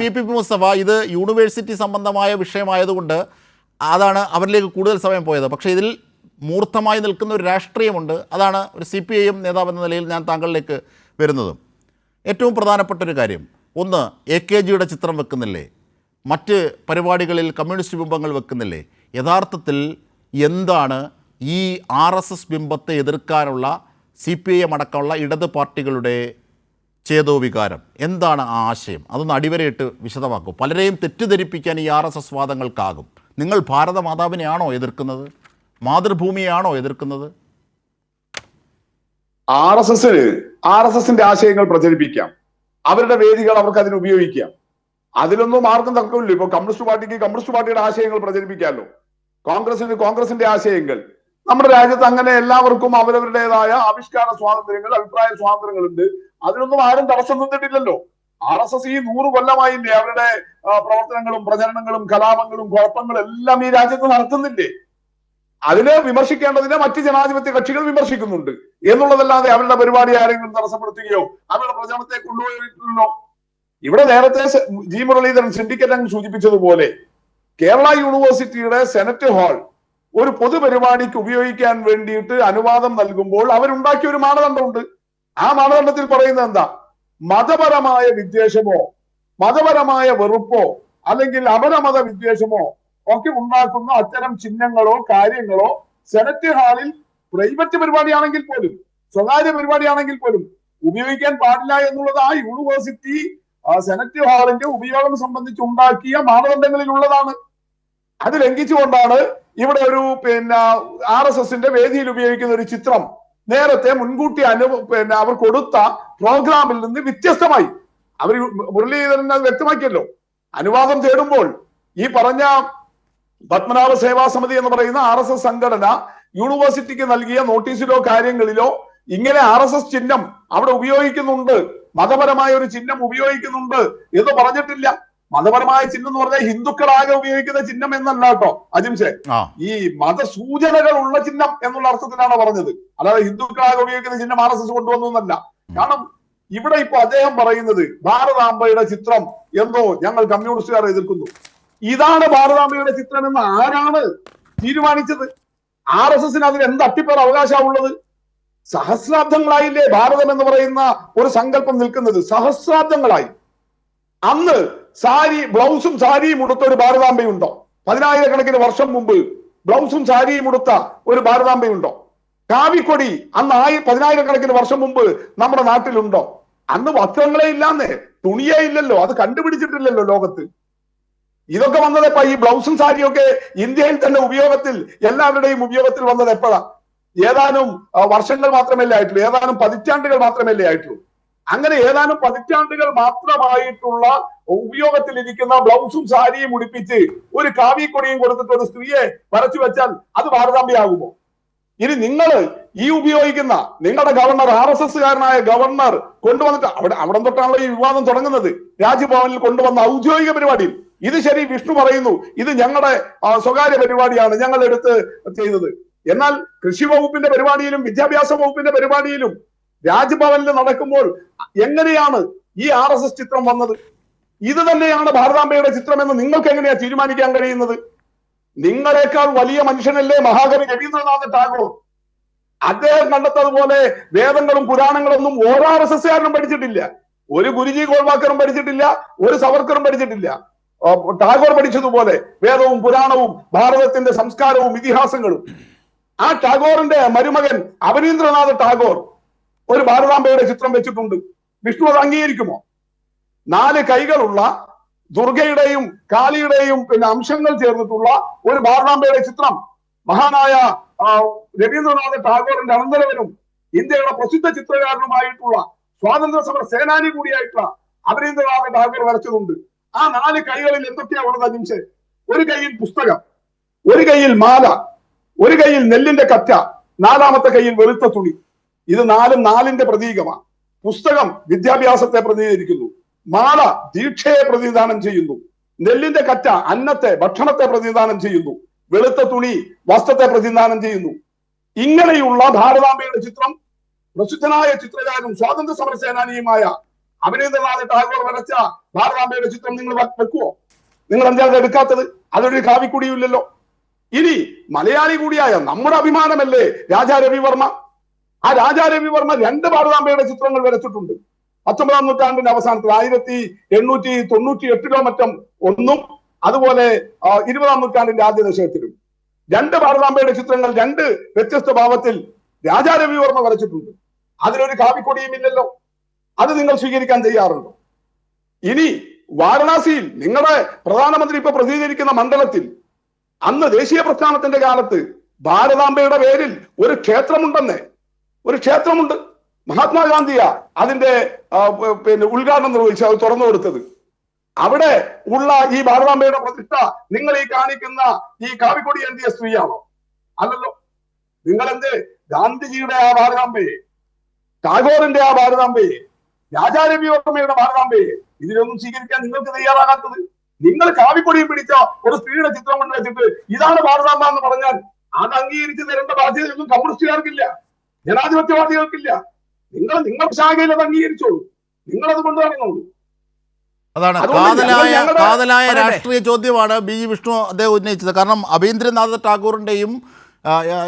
P P Mustafa ഇത് university സംബന്ധമായ വിഷയമായതുകൊണ്ട് അതാണ് അവരിലേക്ക് കൂടുതൽ സമയം പോയത്. പക്ഷേ ഇതിൽ മൂർത്തമായി നിൽക്കുന്ന ഒരു രാഷ്ട്രീയമുണ്ട്. അതാണ് ഒരു സി പി ഐ എം നേതാവ് എന്ന നിലയിൽ ഞാൻ താങ്കളിലേക്ക് വരുന്നതും. ഏറ്റവും പ്രധാനപ്പെട്ട ഒരു കാര്യം ഒന്ന് എ കെ ജിയുടെ ചിത്രം വെക്കുന്നില്ലേ? മറ്റ് പരിപാടികളിൽ കമ്മ്യൂണിസ്റ്റ് ബിംബങ്ങൾ വെക്കുന്നില്ലേ? യഥാർത്ഥത്തിൽ എന്താണ് ഈ ആർ എസ് എസ് ബിംബത്തെ എതിർക്കാനുള്ള സി പി ഐ എം അടക്കമുള്ള ഇടത് പാർട്ടികളുടെ ചേതോവികാരം. എന്താണ് ആ ആശയം? അതൊന്ന് അടിവരയിട്ട് വിശദമാക്കും. പലരെയും തെറ്റിദ്ധരിപ്പിക്കാൻ ഈ ആർ എസ് എസ് വാദങ്ങൾക്കാകും. നിങ്ങൾ ഭാരതമാതാവിനെയാണോ എതിർക്കുന്നത്? മാതൃഭൂമിയാണോ എതിർക്കുന്നത്? ആർ എസ് എസിന് ആർ എസ് എസിന്റെ ആശയങ്ങൾ പ്രചരിപ്പിക്കാം. അവരുടെ വേദികൾ അവർക്ക് അതിന് ഉപയോഗിക്കാം. അതിലൊന്നും ആർക്കും തർക്കമില്ല. ഇപ്പൊ കമ്മ്യൂണിസ്റ്റ് പാർട്ടിക്ക് കമ്മ്യൂണിസ്റ്റ് പാർട്ടിയുടെ ആശയങ്ങൾ പ്രചരിപ്പിക്കാമല്ലോ. കോൺഗ്രസിന് കോൺഗ്രസിന്റെ ആശയങ്ങൾ. നമ്മുടെ രാജ്യത്ത് അങ്ങനെ എല്ലാവർക്കും അവരവരുടേതായ ആവിഷ്കാര സ്വാതന്ത്ര്യങ്ങൾ അഭിപ്രായ സ്വാതന്ത്ര്യങ്ങളുണ്ട്. അതിനൊന്നും ആരും തടസ്സം നിന്നിട്ടില്ലല്ലോ. ആർ എസ് എസ് ഈ നൂറ് കൊല്ലമായില്ലേ അവരുടെ പ്രവർത്തനങ്ങളും പ്രചരണങ്ങളും കലാപങ്ങളും കുഴപ്പങ്ങളും എല്ലാം ഈ രാജ്യത്ത് നടത്തുന്നില്ലേ? അതിനെ വിമർശിക്കേണ്ടതിനെ മറ്റ് ജനാധിപത്യ കക്ഷികൾ വിമർശിക്കുന്നുണ്ട്. എന്നുള്ളതല്ലാതെ അവരുടെ പരിപാടി ആരെങ്കിലും തടസ്സപ്പെടുത്തുകയോ അവരുടെ പ്രചരണത്തെ കൊണ്ടുപോയിട്ടില്ലല്ലോ ഇവിടെ നേരത്തെ ജി മുരളീധരൻ സിൻഡിക്കേറ്റ് അംഗം സൂചിപ്പിച്ചതുപോലെ കേരള യൂണിവേഴ്സിറ്റിയുടെ സെനറ്റ് ഹാൾ ഒരു പൊതുപരിപാടിക്ക് ഉപയോഗിക്കാൻ വേണ്ടിയിട്ട് അനുവാദം നൽകുമ്പോൾ അവരുണ്ടാക്കിയ ഒരു മാനദണ്ഡമുണ്ട്. ആ മാനദണ്ഡത്തിൽ പറയുന്നത് എന്താ? മതപരമായ വിദ്വേഷമോ മതപരമായ വെറുപ്പോ അല്ലെങ്കിൽ അപരമത വിദ്വേഷമോ ഒക്കെ ഉണ്ടാക്കുന്ന അത്തരം ചിഹ്നങ്ങളോ കാര്യങ്ങളോ സെനറ്റ് ഹാളിൽ പ്രൈവറ്റ് പരിപാടിയാണെങ്കിൽ പോലും സ്വകാര്യ പരിപാടിയാണെങ്കിൽ പോലും ഉപയോഗിക്കാൻ പാടില്ല എന്നുള്ളത് ആ യൂണിവേഴ്സിറ്റി സെനറ്റ് ഹാളിന്റെ ഉപയോഗം സംബന്ധിച്ച് ഉണ്ടാക്കിയ മാനദണ്ഡങ്ങളിൽ ഉള്ളതാണ് അത് ലംഘിച്ചുകൊണ്ടാണ് ഇവിടെ ഒരു പിന്നെ ആർ എസ് എസിന്റെ വേദിയിൽ ഉപയോഗിക്കുന്ന ഒരു ചിത്രം നേരത്തെ മുൻകൂട്ടി അനു പിന്നെ അവർ കൊടുത്ത പ്രോഗ്രാമിൽ നിന്ന് വ്യത്യസ്തമായി. അവർ മുരളീധരൻ അത് വ്യക്തമാക്കിയല്ലോ. അനുവാദം തേടുമ്പോൾ ഈ പറഞ്ഞ പത്മനാഭ സേവാ സമിതി എന്ന് പറയുന്ന ആർ എസ് എസ് സംഘടന യൂണിവേഴ്സിറ്റിക്ക് നൽകിയ നോട്ടീസിലോ കാര്യങ്ങളിലോ ഇങ്ങനെ ആർ എസ് എസ് ചിഹ്നം അവിടെ ഉപയോഗിക്കുന്നുണ്ട്. മതപരമായ ഒരു ചിഹ്നം ഉപയോഗിക്കുന്നുണ്ട് എന്ന് പറഞ്ഞിട്ടില്ല. മതപരമായ ചിഹ്നം എന്ന് പറഞ്ഞാൽ ഹിന്ദുക്കളാകെ ഉപയോഗിക്കുന്ന ചിഹ്നം എന്നല്ല കേട്ടോ. അജിംഷെ ഈ മതസൂചനകൾ ഉള്ള ചിഹ്നം എന്നുള്ള അർത്ഥത്തിലാണ് പറഞ്ഞത്. അല്ലാതെ ഹിന്ദുക്കളാകെ ഉപയോഗിക്കുന്ന ചിഹ്നം ആർ എസ് എസ് കൊണ്ടുവന്നു എന്നല്ല. കാരണം ഇവിടെ ഇപ്പൊ അദ്ദേഹം പറയുന്നത് ഭാരതാംബയുടെ ചിത്രം എന്തോ ഞങ്ങൾ കമ്മ്യൂണിസ്റ്റുകാർ എതിർക്കുന്നു. ഇതാണ് ഭാരതാംബയുടെ ചിത്രം എന്ന് ആരാണ് തീരുമാനിച്ചത്? ആർ എസ് എസിന് അതിന് എന്ത് അട്ടിപ്പേർ അവകാശമുള്ളത്? സഹസ്രാബ്ദങ്ങളായില്ലേ ഭാരതം എന്ന് പറയുന്ന ഒരു സങ്കല്പം നിൽക്കുന്നത്. സഹസ്രാബ്ദങ്ങളായി. അന്ന് സാരി ബ്ലൗസും സാരിയും ഉടുത്ത ഒരു ഭാരതാംബയുണ്ടോ? പതിനായിരക്കണക്കിന് വർഷം മുമ്പ് ബ്ലൗസും സാരിയും ഉടുത്ത ഒരു ഭാരതാംബയുണ്ടോ? കാവിക്കൊടി അന്ന് ആയി പതിനായിരക്കണക്കിന് വർഷം മുമ്പ് നമ്മുടെ നാട്ടിലുണ്ടോ? അന്ന് വസ്ത്രങ്ങളെ ഇല്ലാന്നേ തുണിയേ ഇല്ലല്ലോ അത് കണ്ടുപിടിച്ചിട്ടില്ലല്ലോ ലോകത്ത്. ഇതൊക്കെ വന്നത് എപ്പോ ഈ ബ്ലൗസും സാരിയും ഒക്കെ ഇന്ത്യയിൽ തന്നെ ഉപയോഗത്തിൽ എല്ലാവരുടെയും ഉപയോഗത്തിൽ വന്നത് എപ്പോഴാ? ഏതാനും വർഷങ്ങൾ മാത്രമല്ലേ ആയിട്ടുള്ളൂ ഏതാനും പതിറ്റാണ്ടുകൾ മാത്രമല്ലേ ആയിട്ടുള്ളൂ. അങ്ങനെ ഏതാനും പതിറ്റാണ്ടുകൾ മാത്രമായിട്ടുള്ള ഉപയോഗത്തിലിരിക്കുന്ന ബ്ലൗസും സാരിയും ഉടുപ്പിച്ച് ഒരു കാവിക്കൊടിയും കൊടുത്തിട്ട് ഒരു സ്ത്രീയെ വരച്ചു വെച്ചാൽ അത് ഭാരതാംബയാകുമോ? ഇനി നിങ്ങൾ ഈ ഉപയോഗിക്കുന്ന നിങ്ങളുടെ ഗവർണർ ആർ എസ് എസ് കാരനായ ഗവർണർ കൊണ്ടുവന്നിട്ട് അവിടെ അവിടെ തൊട്ടാണല്ലോ ഈ വിവാദം തുടങ്ങുന്നത്. രാജ്ഭവനിൽ കൊണ്ടുവന്ന ഔദ്യോഗിക പരിപാടിയിൽ. ഇത് ശരി വിഷ്ണു പറയുന്നു ഇത് ഞങ്ങളുടെ സ്വകാര്യ പരിപാടിയാണ് ഞങ്ങൾ എടുത്ത് ചെയ്തത്. എന്നാൽ കൃഷി വകുപ്പിന്റെ പരിപാടിയിലും വിദ്യാഭ്യാസ വകുപ്പിന്റെ പരിപാടിയിലും രാജ്ഭവനിൽ നടക്കുമ്പോൾ എങ്ങനെയാണ് ഈ ആർ എസ് എസ് ചിത്രം വന്നത്? ഇത് തന്നെയാണ് ഭാരതാംബയുടെ ചിത്രം എന്ന് നിങ്ങൾക്ക് എങ്ങനെയാ തീരുമാനിക്കാൻ കഴിയുന്നത്? നിങ്ങളെക്കാൾ വലിയ മനുഷ്യനല്ലേ മഹാകവി രവീന്ദ്രനാഥ് ടാഗോർ? അദ്ദേഹം കണ്ടെത്തതുപോലെ വേദങ്ങളും പുരാണങ്ങളൊന്നും ഓരോ ആർ എസ് പഠിച്ചിട്ടില്ല. ഒരു ഗുരുജി ഗോൾവാക്കറും പഠിച്ചിട്ടില്ല ഒരു സവർക്കറും പഠിച്ചിട്ടില്ല. ടാഗോർ പഠിച്ചതുപോലെ വേദവും പുരാണവും ഭാരതത്തിന്റെ സംസ്കാരവും ഇതിഹാസങ്ങളും. ആ ടാഗോറിന്റെ മരുമകൻ അവനീന്ദ്രനാഥ് ടാഗോർ ഒരു ഭാരതാംബയുടെ ചിത്രം വെച്ചിട്ടുണ്ട്. വിഷ്ണു അത് അംഗീകരിക്കുമോ? നാല് കൈകളുള്ള ദുർഗയുടെയും കാളിയുടെയും പിന്നെ അംശങ്ങൾ ചേർന്നിട്ടുള്ള ഒരു ഭാരതാംബയുടെ ചിത്രം. മഹാനായ രവീന്ദ്രനാഥ് ടാഗോറിന്റെ അനന്തരവനും ഇന്ത്യയുടെ പ്രസിദ്ധ ചിത്രകാരനുമായിട്ടുള്ള സ്വാതന്ത്ര്യ സമര സേനാനി കൂടിയായിട്ടുള്ള അവരീന്ദ്രനാഥ് ടാഗോർ വരച്ചതുണ്ട്. ആ നാല് കൈകളിൽ എന്തൊക്കെയാ ഉള്ളത് ഒരു കൈയിൽ പുസ്തകം ഒരു കൈയിൽ മാല ഒരു കൈയിൽ നെല്ലിന്റെ കറ്റ നാലാമത്തെ കൈയിൽ വെളുത്ത തുണി. ഇത് നാലും നാലിന്റെ പ്രതീകമാണ്. പുസ്തകം വിദ്യാഭ്യാസത്തെ പ്രതിനിധീകരിക്കുന്നു. മാല ദീക്ഷയെ പ്രതിനിധാനം ചെയ്യുന്നു. നെല്ലിന്റെ കറ്റ അന്നത്തെ ഭക്ഷണത്തെ പ്രതിനിധാനം ചെയ്യുന്നു. വെളുത്ത തുണി വസ്ത്രത്തെ പ്രതിനിധാനം ചെയ്യുന്നു. ഇങ്ങനെയുള്ള ഭാരതാംബയുടെ ചിത്രം പ്രസിദ്ധനായ ചിത്രകാരനും സ്വാതന്ത്ര്യ സമര സേനാനിയുമായ അഭിനേന്ദ്രനാഥ് ടാഗോർ വരച്ച ഭാരതാംബയുടെ ചിത്രം നിങ്ങൾ വെക്കുവോ? നിങ്ങൾ എന്താ എടുക്കാത്തത്? അതൊരു കാവിക്കുടിയുമില്ലല്ലോ ഇനി മലയാളി കൂടിയായ നമ്മുടെ അഭിമാനമല്ലേ രാജാ രവിവർമ്മ? ആ രാജാ രവിവർമ്മ രണ്ട് ഭാരതാംബയുടെ ചിത്രങ്ങൾ വരച്ചിട്ടുണ്ട്. പത്തൊമ്പതാം നൂറ്റാണ്ടിന്റെ അവസാനത്തിൽ ആയിരത്തി എണ്ണൂറ്റി തൊണ്ണൂറ്റി എട്ടിലോ മറ്റും ഒന്നും അതുപോലെ ഇരുപതാം നൂറ്റാണ്ടിന്റെ ആദ്യ ദശകത്തിലും. രണ്ട് ഭാരതാംബയുടെ ചിത്രങ്ങൾ രണ്ട് വ്യത്യസ്ത ഭാവത്തിൽ രാജാ രവിവർമ്മ വരച്ചിട്ടുണ്ട്. അതിലൊരു കാവിക്കൊടിയും ഇല്ലല്ലോ. അത് നിങ്ങൾ സ്വീകരിക്കാൻ ചെയ്യാറുണ്ടോ ഇനി വാരണാസിയിൽ നിങ്ങളുടെ പ്രധാനമന്ത്രി ഇപ്പൊ പ്രസിദ്ധീകരിക്കുന്ന മണ്ഡലത്തിൽ അന്ന് ദേശീയ പ്രസ്ഥാനത്തിന്റെ കാലത്ത് ഭാരതാംബയുടെ പേരിൽ ഒരു ക്ഷേത്രമുണ്ടെന്നേ ഒരു ക്ഷേത്രമുണ്ട്. മഹാത്മാഗാന്ധിയാ അതിന്റെ പിന്നെ ഉദ്ഘാടനം നിർവഹിച്ച് അത് തുറന്നു കൊടുത്തത്. അവിടെ ഉള്ള ഈ ഭാരതാംബയുടെ പ്രതിഷ്ഠ നിങ്ങൾ ഈ കാണിക്കുന്ന ഈ കാവിക്കൊടി എന്തിയ സ്ത്രീയാണോ? അല്ലല്ലോ. നിങ്ങൾ എന്ത് ഗാന്ധിജിയുടെ ആ ഭാരതാംബയെ ടാഗോറിന്റെ ആ ഭാരതാംബയെ രാജാരവിവർമ്മയുടെ ഭാരതാംബയെ ഇതിനൊന്നും സ്വീകരിക്കാൻ നിങ്ങൾക്ക് തയ്യാറാകാത്തത്? നിങ്ങൾ കാവിക്കൊടിയും പിടിച്ച ഒരു സ്ത്രീയുടെ ചിത്രം കൊണ്ട് വെച്ചിട്ട് ഇതാണ് ഭാരതാംബ എന്ന് പറഞ്ഞാൽ അത് അംഗീകരിച്ച് തരേണ്ട ബാധ്യതയൊന്നും കമ്മ്യൂണിസ്റ്റുകാർക്കില്ല. ജനാധിപത്യവാദികൾക്കില്ല. നിങ്ങൾ നിങ്ങളുടെ ശാഖയിൽ അത് അംഗീകരിച്ചോളൂ. നിങ്ങൾ അത് കൊണ്ടു നടന്നോളൂ അതാണ് കാതലായ കാതലായ രാഷ്ട്രീയ ചോദ്യമാണ് ബി ജി വിഷ്ണു അദ്ദേഹം ഉന്നയിച്ചത്. കാരണം അഭീന്ദ്രനാഥ് ടാഗോറിന്റെയും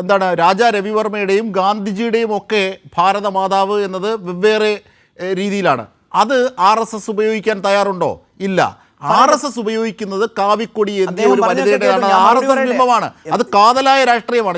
എന്താണ് രാജാ രവിവർമ്മയുടെയും ഗാന്ധിജിയുടെയും ഒക്കെ ഭാരതമാതാവ് എന്നത് വെവ്വേറെ രീതിയിലാണ്. അത് ആർ എസ് എസ് ഉപയോഗിക്കാൻ തയ്യാറുണ്ടോ? ഇല്ല. ആർ എസ് എസ് ഉപയോഗിക്കുന്നത് കാവിക്കൊടി എന്തിയ ഒരു വനിതയുടേതാണ് ആർ എസ് എസ് ബിംബമാണ്. അത് കാതലായ രാഷ്ട്രീയമാണ്.